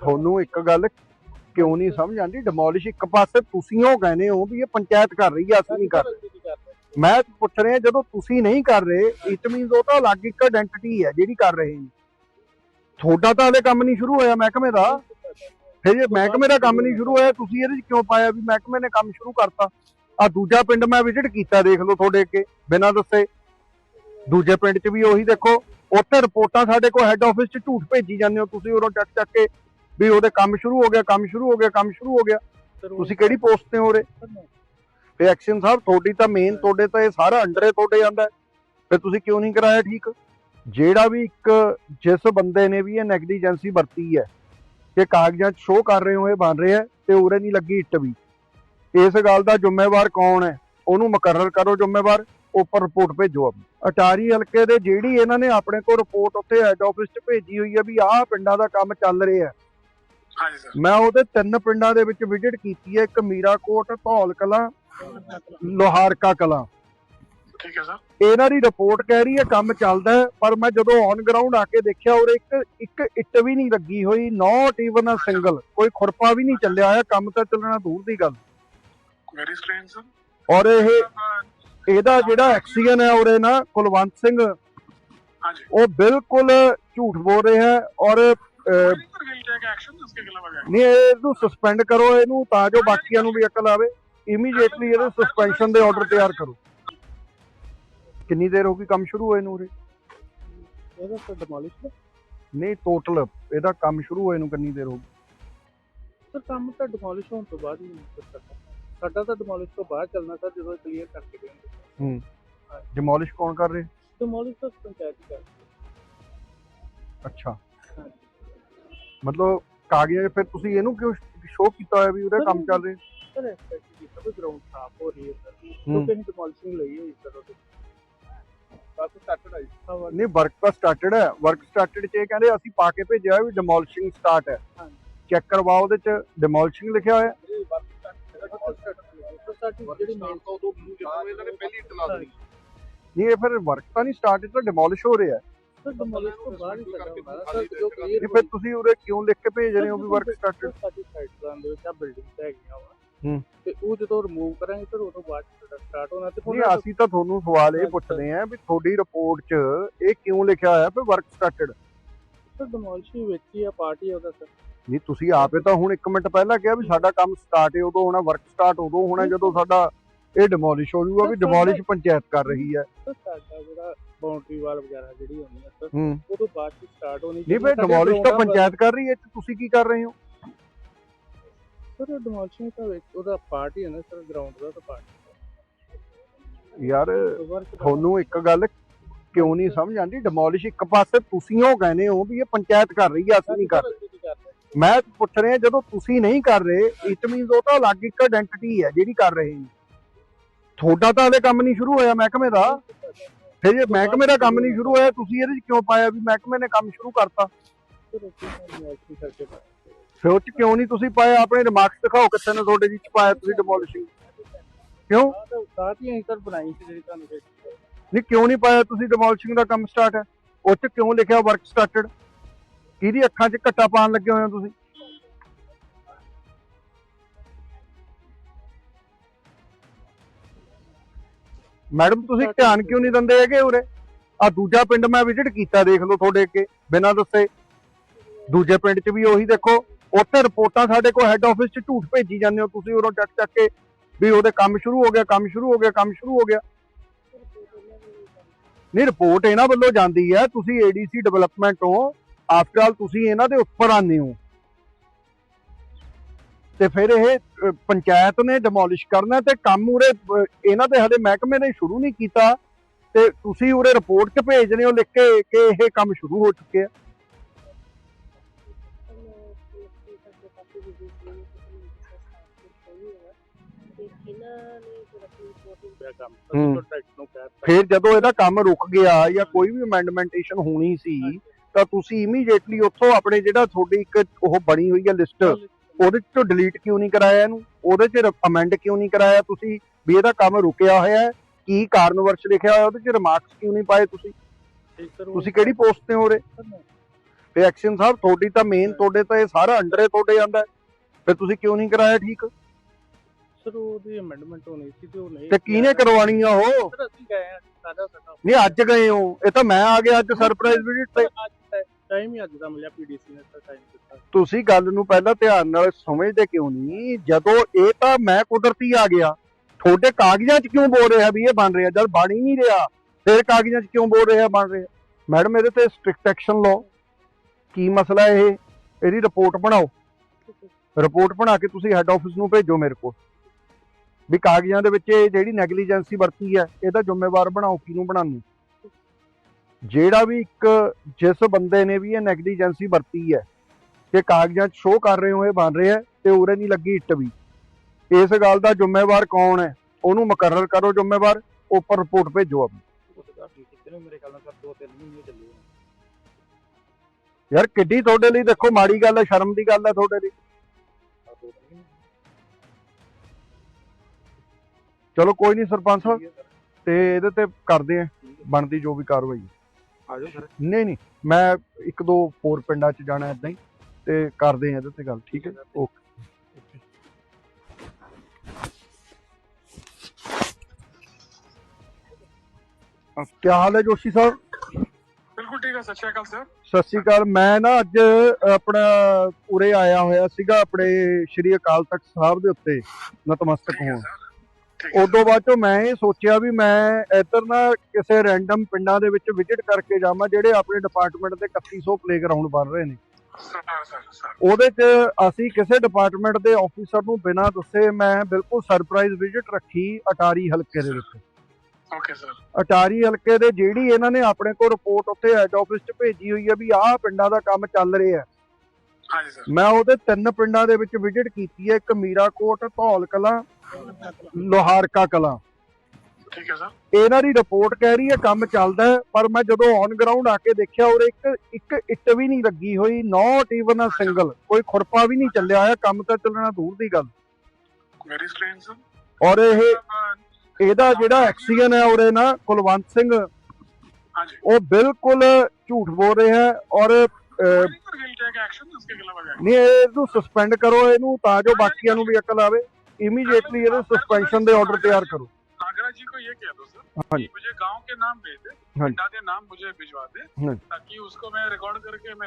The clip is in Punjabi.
ਤੁਹਾਨੂੰ ਇੱਕ ਗੱਲ ਕਿਉਂ ਨਹੀਂ ਸਮਝ ਆਉਂਦੀ? ਡਿਮੋਲਿਸ਼ ਇੱਕ ਪਾਸੇ ਤੁਸੀਂ ਉਹ ਕਹਿੰਦੇ ਹੋ ਵੀ ਇਹ ਪੰਚਾਇਤ ਕਰ ਰਹੀ ਆ, ਅਸੀਂ ਨਹੀਂ ਕਰ ਮੈਂ ਪੁੱਛ ਰਿਹਾ, ਜਦੋਂ ਤੁਸੀਂ ਨਹੀਂ ਕਰ ਰਹੇ ਇਟ ਮੀਨਸ ਉਹ ਤਾਂ ਅਲੱਗ ਇੱਕ ਆਇਡੈਂਟੀਟੀ ਹੈ ਜਿਹੜੀ ਕਰ ਰਹੇ ਨੇ। ਤੁਹਾਡਾ ਤਾਂ ਹਲੇ ਕੰਮ ਨਹੀਂ ਸ਼ੁਰੂ ਹੋਇਆ ਮਹਿਕਮੇ ਦਾ। ਫਿਰ ਜੇ ਮਹਿਕਮੇ ਦਾ ਕੰਮ ਨਹੀਂ ਸ਼ੁਰੂ ਹੋਇਆ, ਤੁਸੀਂ ਇਹਦੇ 'ਚ ਕਿਉਂ ਪਾਇਆ ਵੀ ਮਹਿਕਮੇ ਨੇ ਕੰਮ ਸ਼ੁਰੂ ਕਰਤਾ? ਆ ਦੂਜਾ ਪਿੰਡ ਮੈਂ ਵਿਜ਼ਿਟ ਕੀਤਾ, ਦੇਖ ਲਓ ਤੁਹਾਡੇ ਅੱਗੇ, ਬਿਨਾਂ ਦੱਸੇ। ਦੂਜੇ ਪਿੰਡ 'ਚ ਵੀ ਉਹੀ ਦੇਖੋ, ਉੱਥੇ ਰਿਪੋਰਟਾਂ ਸਾਡੇ ਕੋਲ ਹੈੱਡ ਆਫਿਸ 'ਚ ਝੂਠ ਭੇਜੀ ਜਾਂਦੇ ਹੋ ਤੁਸੀਂ, ਉਰੋਂ ਚੱਕ ਚੱਕ ਕੇ ਵੀ ਉਹਦੇ ਕੰਮ ਸ਼ੁਰੂ ਹੋ ਗਿਆ ਕੰਮ ਸ਼ੁਰੂ ਹੋ ਗਿਆ ਕੰਮ ਸ਼ੁਰੂ ਹੋ ਗਿਆ। ਤੁਸੀਂ ਕਿਹੜੀ ਪੋਸਟ ਤੇ ਹੋ ਰੇ ਤੇ ਐਕਸ਼ਨ ਸਾਹਿਬ ਤੁਹਾਡੀ ਤਾਂ ਮੇਨ ਤੁਹਾਡੇ ਤਾਂ ਇਹ ਸਾਰਾ ਅੰਡਰੇ ਤੁਹਾਡੇ ਜਾਂਦਾ ਹੈ। ਫਿਰ ਤੁਸੀਂ ਕਿਉਂ ਨਹੀਂ ਕਰਾਇਆ ਠੀਕ? ਜਿਹੜਾ ਵੀ ਇੱਕ ਜਿਸ ਬੰਦੇ ਨੇ ਵੀ ਇਹ ਨੈਗਲੀਜੈਂਸੀ ਵਰਤੀ ਹੈ ਕਿ ਕਾਗਜ਼ਾਂ 'ਚ ਸ਼ੋਅ ਕਰ ਰਹੇ ਹੋ ਇਹ ਬਣ ਰਿਹਾ ਤੇ ਉਰੇ ਨਹੀਂ ਲੱਗੀ ਇੱਟ ਵੀ। ਇਸ ਗੱਲ ਦਾ ਜ਼ਿੰਮੇਵਾਰ ਕੌਣ ਹੈ? ਉਹਨੂੰ ਮੁਕਰਰ ਕਰੋ ਜ਼ਿੰਮੇਵਾਰ ਉੱਪਰ ਰਿਪੋਰਟ ਭੇਜੋ ਆਪਣੀ। ਅਟਾਰੀ ਹਲਕੇ ਦੇ ਜਿਹੜੀ ਇਹਨਾਂ ਨੇ ਆਪਣੇ ਕੋਲ ਰਿਪੋਰਟ ਉੱਥੇ ਹੈੱਡ ਆਫਿਸ 'ਚ ਭੇਜੀ ਹੋਈ ਹੈ ਵੀ ਆਹ ਪਿੰਡਾਂ ਦਾ ਕੰਮ ਚੱਲ ਰਿਹਾ ਹੈ ਹਾਂਜੀ ਸਰ। ਮੈਂ ਉਹਦੇ ਤਿੰਨ ਪਿੰਡਾਂ ਦੇ ਵਿੱਚ ਵਿਜ਼ਿਟ ਕੀਤੀ ਹੈ ਇੱਕ ਮੀਰਾਕੋਟ ਧੌਲ ਕਲਾਂ ਲੋਹਾਰਕਾ ਕਲਾਂ। ਠੀਕ ਹੈ ਸਰ। ਇਹਨਾਂ ਦੀ ਰਿਪੋਰਟ ਕਹਿ ਰਹੀ ਹੈ ਕੰਮ ਚੱਲਦਾ ਹੈ ਪਰ ਮੈਂ ਜਦੋਂ ਔਨ ਗਰਾਊਂਡ ਆ ਕੇ ਦੇਖਿਆ ਉਰੇ ਇੱਕ ਇੱਕ ਇੱਟ ਵੀ ਨਹੀਂ ਲੱਗੀ ਹੋਈ ਨਾਟ ਈਵਨ ਅ ਸਿੰਗਲ ਕੋਈ ਖੁਰਪਾ ਵੀ ਨਹੀਂ ਚੱਲਿਆ ਹੋਇਆ ਕੰਮ ਤਾਂ ਚੱਲਣਾ ਦੂਰ ਦੀ ਗੱਲ। ਵੈਰੀ ਸਟ੍ਰੇਂਜ ਸਰ ਔਰ ਇਹ ਇਹਦਾ ਜਿਹੜਾ ਐਕਸੀਅਨ ਹੈ ਉਰੇ ਨਾ ਕੁਲਵੰਤ ਸਿੰਘ ਹਾਂਜੀ। ਉਹ ਬਿਲਕੁਲ ਝੂਠ ਬੋਲ ਰਿਹਾ ਹੈ ਔਰ ਨਹੀਂ ਇਹਨੂੰ ਸਸਪੈਂਡ ਕਰੋ ਇਹਨੂੰ ਤਾਂ ਜੋ ਬਾਕੀਆਂ ਨੂੰ ਵੀ ਅਕਲ ਆਵੇ ਇਮੀਡੀਏਟਲੀ ਇਹਦੇ ਸਸਪੈਂਸ਼ਨ ਦੇ ਆਰਡਰ ਤਿਆਰ ਕਰੋ। ਕਿੰਨੀ ਦੇਰ ਹੋ ਗਈ ਕੰਮ ਸ਼ੁਰੂ ਹੋਏ ਨੂੰ ਰੇ ਇਹਦਾ ਤਾਂ ਡਿਮੋਲਿਸ਼ ਨਹੀਂ ਟੋਟਲ ਇਹਦਾ ਕੰਮ ਸ਼ੁਰੂ ਹੋਏ ਨੂੰ ਕਿੰਨੀ ਦੇਰ ਹੋ ਗਈ? ਸਰ ਕੰਮ ਤਾਂ ਡਿਮੋਲਿਸ਼ ਹੋਣ ਤੋਂ ਬਾਅਦ ਹੀ ਸਾਡਾ ਤਾਂ ਡਿਮੋਲਿਸ਼ ਤੋਂ ਬਾਅਦ ਚੱਲਣਾ ਸਰ ਜਦੋਂ ਕਲੀਅਰ ਕਰਕੇ ਦੇਣਗੇ। ਹੂੰ। ਡਿਮੋਲਿਸ਼ ਕੌਣ ਕਰ ਰਿਹਾ? ਡਿਮੋਲਿਸ਼ ਤਾਂ ਪੰਚਾਇਤ ਕਰ ਅੱਛਾ। ਮਤਲਬ ਕਾਗਜ਼ ਫਿਰ ਤੁਸੀਂ ਇਹਨੂੰ ਕਿਉਂ ਸ਼ੋਅ ਕੀਤਾ ਹੋਇਆ ਵੀ ਉਹਦਾ ਕੰਮ ਚੱਲ ਰਿਹਾ? ਸਰ ਐਕਸਪੈਕਟ ਕੀਤਾ ਵੀ ਗਰਾਊਂਡ ਸਾਫ਼ ਹੋ ਰਹੀ ਹੈ ਸਰ ਹੂੰ। ਕਿਉਂਕਿ ਅਸੀਂ ਡਿਮੋਲਿਸ਼ਿੰਗ ਲਈ ਹੋਈ ਸਰ ਉਹਦੇ ਬਾਕੀ ਸਟਾਰਟਡ ਹਾਂ ਨਹੀਂ ਵਰਕ ਤਾਂ ਸਟਾਰਟਡ ਹੈ। ਵਰਕ ਸਟਾਰਟਡ 'ਚ ਇਹ ਕਹਿੰਦੇ ਅਸੀਂ ਪਾ ਕੇ ਭੇਜਿਆ ਵੀ ਡਿਮੋਲਿਸ਼ਿੰਗ ਸਟਾਰਟ ਹੈ। ਚੈੱਕ ਕਰਵਾਓ ਉਹਦੇ 'ਚ ਡਿਮੋਲਿਸ਼ਿੰਗ ਲਿਖਿਆ ਹੋਇਆ। started- ਸਰ ਸਾਡੀ ਜਿਹੜੀ ਮੇਨ ਤੋਂ ਉਦੋਂ ਜਦੋਂ ਇਹਨਾਂ ਨੇ ਪਹਿਲੀ ਇਤਲਾਹ ਦਿੱਤੀ। ਨਹੀਂ ਇਹ ਫਿਰ ਵਰਕ ਤਾਂ ਨਹੀਂ ਸਟਾਰਟ ਇਹ ਤਾਂ ਡਿਮੋਲਿਸ਼ ਹੋ ਰਿਹਾ ਹੈ। ਸਰ ਡਿਮੋਲਿਸ਼ ਤੋਂ ਬਾਅਦ ਹੀ ਸਾਡਾ ਹੋਣਾ ਸਰ ਜੋ ਕਲੀਅਰ ਨਹੀਂ ਫਿਰ ਤੁਸੀਂ ਉਰੇ ਕਿਉਂ ਲਿਖ ਕੇ ਭੇਜ ਰਹੇ ਹੋ ਵੀ ਵਰਕ ਸਟਾਰਟਡ ਸਾਡੀ ਸਾਈਡ ਪਲਾਨ ਦੇ ਵਿੱਚ ਆ ਬਿਲਡਿੰਗਸ ਹੈਗੀਆਂ ਵਾ। ਹੂੰ। ਤੇ ਉਹ ਜਦੋਂ ਰਿਮੂਵ ਕਰਾਂਗੇ ਫਿਰ ਉਦੋਂ ਬਾਅਦ ਸਾਡਾ ਸਟਾਰਟ ਹੋਣਾ। ਤੇ ਨਹੀਂ ਅਸੀਂ ਤਾਂ ਤੁਹਾਨੂੰ ਸਵਾਲ ਇਹ ਪੁੱਛਦੇ ਆਂ ਵੀ ਤੁਹਾਡੀ ਰਿਪੋਰਟ 'ਚ ਇਹ ਕਿਉਂ ਲਿਖਿਆ ਹੋਇਆ ਵੀ ਵਰਕ ਸਟਾਰਟਡ ਸਰ ਡਿਮੋਲਿਸ਼ ਵਿੱਚ ਹੀ ਆ ਪਾਰਟੀ ਉਹਦਾ ਸਰ। ਨਹੀਂ ਤੁਸੀਂ ਆਪੇ ਤਾਂ ਹੁਣ 1 ਮਿੰਟ ਪਹਿਲਾਂ ਕਿਹਾ ਵੀ ਸਾਡਾ ਕੰਮ ਸਟਾਰਟ ਹੈ ਉਦੋਂ ਹੋਣਾ ਵਰਕ ਸਟਾਰਟ ਉਦੋਂ ਹੋਣਾ ਜਦੋਂ ਸਾਡਾ ਇਹ ਡਿਮੋਲਿਸ਼ ਹੋ ਜਾਊਗਾ ਵੀ ਡਿਮੋਲਿਸ਼ ਪੰਚਾਇਤ ਕਰ ਰਹੀ ਹੈ। ਸਾਡਾ ਜਿਹੜਾ ਬਾਉਂਡਰੀ ਵਾਲ ਵਗੈਰਾ ਜਿਹੜੀ ਹੋਣੀ ਹੈ ਸਰ ਹੂੰ। ਉਦੋਂ ਬਾਅਦ ਚ ਸਟਾਰਟ ਹੋਣੀ ਨਹੀਂ ਫਿਰ ਡਿਮੋਲਿਸ਼ ਤਾਂ ਪੰਚਾਇਤ ਕਰ ਰਹੀ ਹੈ ਇਹ 'ਚ ਤੁਸੀਂ ਕੀ ਕਰ ਰਹੇ ਹੋ? ਸਰ ਡਿਮੋਲਿਸ਼ਨ ਤਾਂ ਵਿੱਚ ਉਹਦਾ ਪਾਰਟ ਹੀ ਹੈ ਨਾ ਸਰ ਗਰਾਊਂਡ ਦਾ ਤਾਂ ਪਾਰਟ ਯਾਰ ਤੁਹਾਨੂੰ ਇੱਕ ਗੱਲ ਕਿਉਂ ਨਹੀਂ ਸਮਝ ਆਉਂਦੀ? ਡਿਮੋਲਿਸ਼ ਇੱਕ ਪਾਸੇ ਤੁਸੀਂ ਉਹ ਕਹਿੰਦੇ ਹੋ ਵੀ ਇਹ ਪੰਚਾਇਤ ਕਰ ਰਹੀ ਹੈ ਅਸੀਂ ਨਹੀਂ ਕਰ ਰਹੇ। ਮੈਂ ਪੁੱਛ ਰਿਹਾ ਜਦੋਂ ਤੁਸੀਂ ਨਹੀਂ ਕਰ ਰਹੇ ਇਟ ਮੀਨਸ ਉਹ ਤਾਂ ਅਲੱਗ ਇੱਕ ਆਇਡੈਂਟੀਟੀ ਹੈ ਜਿਹੜੀ ਕਰ ਰਹੇ ਨੇ। ਤੁਹਾਡਾ ਤਾਂ ਹਲੇ ਕੰਮ ਨਹੀਂ ਸ਼ੁਰੂ ਹੋਇਆ ਮਹਿਕਮੇ ਦਾ। ਫਿਰ ਜੇ ਮਹਿਕਮੇ ਦਾ ਕੰਮ ਨਹੀਂ ਸ਼ੁਰੂ ਹੋਇਆ, ਤੁਸੀਂ ਇਹਦੇ 'ਚ ਕਿਉਂ ਪਾਇਆ ਵੀ ਮਹਿਕਮੇ ਨੇ ਕੰਮ ਸ਼ੁਰੂ ਕਰਤਾ? ਫਿਰ ਉਹ 'ਚ ਕਿਉਂ ਨਹੀਂ ਤੁਸੀਂ ਪਾਇਆ? ਆਪਣੇ ਰਿਮਾਰਕਸ ਦਿਖਾਓ ਕਿੱਥੇ ਨੇ ਤੁਹਾਡੇ ਵਿੱਚ ਪਾਇਆ ਤੁਸੀਂ ਡਿਮੋਲਿਸ਼ਿੰਗ ਕਿਉਂ? ਸਾਥ ਹੀ ਸਰ ਬਣਾਈ ਸੀ ਜਿਹੜੀ ਤੁਹਾਨੂੰ ਨਹੀਂ, ਕਿਉਂ ਨਹੀਂ ਪਾਇਆ ਤੁਸੀਂ ਡਿਮੋਲਿਸ਼ਿੰਗ ਦਾ ਕੰਮ ਸਟਾਰਟ ਹੈ ਉਹ 'ਚ ਕਿਉਂ ਲਿਖਿਆ ਵਰਕ ਸਟਾਰਟਡ ਕਿਹਦੀ ਅੱਖਾਂ 'ਚ ਘੱਟਾ ਪਾਣ ਲੱਗੇ ਹੋਏ ਹੋ ਤੁਸੀਂ? ਮੈਡਮ ਤੁਸੀਂ ਧਿਆਨ ਕਿਉਂ ਨਹੀਂ ਦਿੰਦੇ ਹੈਗੇ ਉਰੇ? ਆ ਦੂਜਾ ਪਿੰਡ ਮੈਂ ਵਿਜ਼ਿਟ ਕੀਤਾ ਦੇਖ ਲਓ ਤੁਹਾਡੇ ਅੱਗੇ ਬਿਨਾਂ ਦੱਸੇ। ਦੂਜੇ ਪਿੰਡ 'ਚ ਵੀ ਉਹੀ ਦੇਖੋ ਉੱਥੇ ਰਿਪੋਰਟਾਂ ਸਾਡੇ ਕੋਲ ਹੈੱਡ ਆਫਿਸ 'ਚ ਝੂਠ ਭੇਜੀ ਜਾਂਦੇ ਹੋ ਤੁਸੀਂ ਉਰੋਂ ਚੱਕ ਚੱਕ ਕੇ ਵੀ ਉਹਦੇ ਕੰਮ ਸ਼ੁਰੂ ਹੋ ਗਿਆ ਕੰਮ ਸ਼ੁਰੂ ਹੋ ਗਿਆ ਕੰਮ ਸ਼ੁਰੂ ਹੋ ਗਿਆ। ਨਹੀਂ ਰਿਪੋਰਟ ਇਹਨਾਂ ਵੱਲੋਂ ਜਾਂਦੀ ਹੈ ਤੁਸੀਂ ਏਡੀਸੀ ਡਿਵੈਲਪਮੈਂਟ ਹੋ। ਆਫਟਰ ਆਲ ਤੁਸੀਂ ਇਹਨਾਂ ਦੇ ਉੱਪਰ ਆਉਂਦੇ ਹੋ। ਤੇ ਫਿਰ ਇਹ ਅ, ਪੰਚਾਇਤ ਨੇ ਡਿਮੋਲਿਸ਼ ਕਰਨਾ ਤੇ ਕੰਮ ਉਰੇ ਅ, ਇਹਨਾਂ ਦੇ ਹਲੇ ਮਹਿਕਮੇ ਨੇ ਸ਼ੁਰੂ ਨਹੀਂ ਕੀਤਾ ਤੇ ਤੁਸੀਂ ਉਰੇ ਰਿਪੋਰਟ 'ਚ ਭੇਜਦੇ ਹੋ ਲਿਖ ਕੇ ਕਿ ਇਹ ਕੰਮ ਸ਼ੁਰੂ ਹੋ ਚੁੱਕਿਆ ਹੂੰ। ਫਿਰ ਜਦੋਂ ਇਹਦਾ ਕੰਮ ਰੁਕ ਗਿਆ ਜਾਂ ਕੋਈ ਵੀ ਅਮੈਂਡਮੈਂਟੇਸ਼ਨ ਹੋਣੀ ਸੀ ਤਾਂ ਤੁਸੀਂ ਇਮੀਡੀਏਟਲੀ ਉੱਥੋਂ ਆਪਣੇ ਜਿਹੜਾ ਤੁਹਾਡੀ ਇੱਕ ਉਹ ਬਣੀ ਹੋਈ ਹੈ ਲਿਸਟ ਉਹਦੇ ਚੋਂ ਡਿਲੀਟ ਕਿਉਂ ਨਹੀਂ ਕਰਾਇਆ ਇਹਨੂੰ? ਉਹਦੇ ਚ ਅਮੈਂਡ ਕਿਉਂ ਨਹੀਂ ਕਰਾਇਆ ਤੁਸੀਂ? ਵੀ ਇਹਦਾ ਕੰਮ ਰੁਕਿਆ ਹੋਇਆ ਹੈ। ਕੀ ਕਾਰਨਵਰਸ਼ ਲਿਖਿਆ ਹੋਇਆ? ਉਹਦੇ ਚ ਰਿਮਾਰਕਸ ਕਿਉਂ ਨਹੀਂ ਪਾਏ ਤੁਸੀਂ? ਤੁਸੀਂ ਕਿਹੜੀ ਪੋਸਟ ਤੇ ਹੋ ਰਹੇ। ਤੇ ਐਕਸ਼ਨ ਸਾਹਿਬ ਤੁਹਾਡੀ ਤਾਂ ਮੇਨ ਤੁਹਾਡੇ ਤਾਂ ਇਹ ਸਾਰਾ ਅੰਡਰੇ ਤੁਹਾਡੇ ਜਾਂਦਾ ਹੈ। ਫਿਰ ਤੁਸੀਂ ਕਿਉਂ ਨਹੀਂ ਕਰਾਇਆ ਠੀਕ? ਸਰ ਉਹਦੀ ਅਮੈਂਡਮੈਂਟ ਹੋਣੀ ਸੀ ਤੇ ਉਹ ਨਹੀਂ ਤੇ ਕਿਹਨੇ ਕਰਵਾਉਣੀ ਆ ਉਹ? ਸਰ ਅਸੀਂ ਗਏ ਆ ਸਾਡਾ ਸਾਡਾ ਨਹੀਂ ਅੱਜ ਗਏ ਹੋ। ਇਹ ਤਾਂ ਮੈਂ ਆ ਗਿਆ ਅੱਜ ਸਰਪ੍ਰਾਈਜ਼ ਵਿਜ਼ਿਟ ਤੇ। ਅੱਜ ਟਾਈਮ ਹੀ ਅੱਜ ਦਾ ਮਿਲਿਆ ਪੀਡੀਸੀ ਨੇ ਸਰ ਟਾਈਮ ਦਿੱਤਾ। ਤੁਸੀਂ ਗੱਲ ਨੂੰ ਪਹਿਲਾਂ ਧਿਆਨ ਨਾਲ ਸਮਝਦੇ ਕਿਉਂ ਨਹੀਂ? ਜਦੋਂ ਇਹ ਤਾਂ ਮੈਂ ਕੁਦਰਤੀ ਆ ਗਿਆ, ਤੁਹਾਡੇ ਕਾਗਜ਼ਾਂ 'ਚ ਕਿਉਂ ਬੋਲ ਰਿਹਾ ਵੀ ਇਹ ਬਣ ਰਿਹਾ? ਜਦ ਬਣ ਹੀ ਨਹੀਂ ਰਿਹਾ। ਫਿਰ ਕਾਗਜ਼ਾਂ 'ਚ ਕਿਉਂ ਬੋਲ ਰਿਹਾ ਬਣ ਰਿਹਾ? ਮੈਡਮ, ਇਹਦੇ ਤੇ ਸਟ੍ਰਿਕਟ ਐਕਸ਼ਨ ਲਓ। ਕੀ ਮਸਲਾ ਇਹ? ਇਹਦੀ ਰਿਪੋਰਟ ਬਣਾਓ। ਰਿਪੋਰਟ ਬਣਾ ਕੇ ਤੁਸੀਂ ਹੈੱਡ ਆਫਿਸ ਨੂੰ ਭੇਜੋ ਮੇਰੇ ਕੋਲ। ਵੀ ਕਾਗਜ਼ਾਂ ਦੇ ਵਿੱਚ ਇਹ ਜਿਹੜੀ ਨੈਗਲੀਜੈਂਸੀ ਵਰਤੀ ਹੈ, ਇਹਦਾ ਜ਼ਿੰਮੇਵਾਰ ਬਣਾਓ, ਕਿਹਨੂੰ ਬਣਾਉਣੀ ਜਿਹੜਾ ਵੀ ਇੱਕ ਜਿਸ ਬੰਦੇ ਨੇ ਵੀ ਇਹ ਨੈਗਲੀਜੈਂਸੀ ਵਰਤੀ ਹੈ ਕਿ ਕਾਗਜ਼ਾਂ 'ਚ ਸ਼ੋਅ ਕਰ ਰਹੇ ਹੋ ਇਹ ਬਣ ਰਿਹਾ ਹੈ ਤੇ ਉਰੇ ਨਹੀਂ ਲੱਗੀ ਇੱਟ ਵੀ। ਇਸ ਗੱਲ ਦਾ ਜ਼ਿੰਮੇਵਾਰ ਕੌਣ ਹੈ? ਉਹਨੂੰ ਮੁਕਰਰ ਕਰੋ ਜ਼ਿੰਮੇਵਾਰ, ਉੱਪਰ ਰਿਪੋਰਟ ਭੇਜੋ ਆਪਣੀ। ਯਾਰ ਕਿੱਡੀ ਤੁਹਾਡੇ ਲਈ ਦੇਖੋ, ਮਾੜੀ ਗੱਲ ਹੈ, ਸ਼ਰਮ ਦੀ ਗੱਲ ਹੈ ਤੁਹਾਡੇ ਲਈ। ਚਲੋ ਕੋਈ ਨਹੀਂ ਸਰਪੰਚ ਸਾਹਿਬ, ਤੇ ਇਹਦੇ ਤੇ ਕਰਦੇ ਆ ਹੈ। ਬਣਦੀ ਜੋ ਵੀ ਕਾਰਵਾਈ। ਨਹੀਂ ਨਹੀਂ ਮੈਂ ਇੱਕ ਦੋ ਹੋਰ ਪਿੰਡਾਂ 'ਚ ਜਾਣਾ ਇਦਾਂ ਹੀ ਤੇ ਕਰਦੇ ਆ ਇਹਦੇ ਤੇ ਗੱਲ ਠੀਕ ਹੈ? ਓਕੇ ਕੀ ਹਾਲ ਹੈ ਜੋਸ਼ੀ ਸਾਹਿਬ? ਬਿਲਕੁਲ ਠੀਕ ਹੈ ਸਤਿ ਸ਼੍ਰੀ ਅਕਾਲ ਸਰ। ਸਤਿ ਸ਼੍ਰੀ ਅਕਾਲ ਮੈਂ ਨਾ ਅੱਜ ਆਪਣਾ ਉਰੇ ਆਇਆ ਹੋਇਆ ਸੀਗਾ ਆਪਣੇ ਸ਼੍ਰੀ ਅਕਾਲ ਤਖਤ ਸਾਹਿਬ ਦੇ ਉੱਤੇ ਨਤਮਸਤਕ ਹੋਣ। ਉਦੋਂ ਬਾਅਦ ਚੋਂ ਮੈਂ ਇਹ ਸੋਚਿਆ ਵੀ ਮੈਂ ਇੱਧਰ ਨਾ ਕਿਸੇ ਰੈਂਡਮ ਪਿੰਡਾਂ ਦੇ ਵਿੱਚ ਵਿਜ਼ਿਟ ਕਰਕੇ ਜਾਵਾਂ ਜਿਹੜੇ ਆਪਣੇ ਡਿਪਾਰਟਮੈਂਟ ਦੇ 3100 ਪਲੇਗਰਾਉਂਡ ਬਣ ਰਹੇ ਨੇ। ਉਹਦੇ 'ਚ ਅਸੀਂ ਕਿਸੇ ਡਿਪਾਰਟਮੈਂਟ ਦੇ ਆਫੀਸਰ ਨੂੰ ਬਿਨਾਂ ਦੱਸੇ ਮੈਂ ਬਿਲਕੁਲ ਸਰਪ੍ਰਾਈਜ਼ ਵਿਜ਼ਿਟ ਰੱਖੀ ਅਟਾਰੀ ਹਲਕੇ ਦੇ ਵਿੱਚ। ਓਕੇ ਸਰ ਅਟਾਰੀ ਹਲਕੇ ਦੇ ਜਿਹੜੀ ਇਹਨਾਂ ਨੇ ਆਪਣੇ ਕੋਲ ਰਿਪੋਰਟ ਉੱਥੇ ਹੈਡ ਆਫਿਸ 'ਚ ਭੇਜੀ ਹੋਈ ਹੈ ਵੀ ਆਹ ਪਿੰਡਾਂ ਦਾ ਕੰਮ ਚੱਲ ਰਿਹਾ ਹੈ। ਹਾਂਜੀ ਸਰ ਮੈਂ ਉਹਦੇ ਤਿੰਨ ਪਿੰਡਾਂ ਦੇ ਵਿੱਚ ਵਿਜ਼ਿਟ ਕੀਤੀ ਹੈ ਇੱਕ ਮੀਰਾ ਕੋਟ ਧੌਲ ਕਲਾਂ ਲੋਹਾਰਕਾ ਕਲਾਂ ठीक है सर ਇਹਨਾਂ ਦੀ ਰਿਪੋਰਟ ਕਹਿ ਰਹੀ ਹੈ ਕੰਮ ਚੱਲਦਾ ਹੈ ਪਰ ਮੈਂ ਜਦੋਂ ਔਨ ਗਰਾਊਂਡ ਆ ਕੇ ਦੇਖਿਆ ਉਰੇ ਇੱਕ ਇੱਕ ਇੱਟ ਵੀ ਨਹੀਂ ਲੱਗੀ ਹੋਈ ਨਾਟ ਈਵਨ ਅ ਸਿੰਗਲ ਕੋਈ ਖੁਰਪਾ ਵੀ ਨਹੀਂ ਚੱਲਿਆ ਹੋਇਆ ਕੰਮ ਤਾਂ ਚੱਲਣਾ ਦੂਰ ਦੀ ਗੱਲ वेरी स्ट्रेंज सर ਔਰ ਇਹ ਇਹਦਾ ਜਿਹੜਾ ਐਕਸੀਅਨ ਹੈ ਉਰੇ ਨਾ ਕੁਲਵੰਤ ਸਿੰਘ हाँ जी ਉਹ ਬਿਲਕੁਲ ਝੂਠ ਬੋਲ ਰਿਹਾ ਹੈ ਔਰ ਅਹ, विल टेक एक्शन इसके खिलाफ आ जाएगा ਨਹੀਂ ਇਹਨੂੰ ਸਸਪੈਂਡ ਕਰੋ ਇਹਨੂੰ ਤਾਂ ਜੋ ਬਾਕੀਆਂ ਨੂੰ ਵੀ ਅਕਲ ਆਵੇ इमीडिएटली ये सस्पेंशन दे ऑर्डर तैयार करो आगरा जी को ये कह दो सर हाँ जी मुझे गांव के नाम भेज दे हाँ जी नाम मुझे भिजवा दे ताकि उसको मैं रिकॉर्ड करके मैं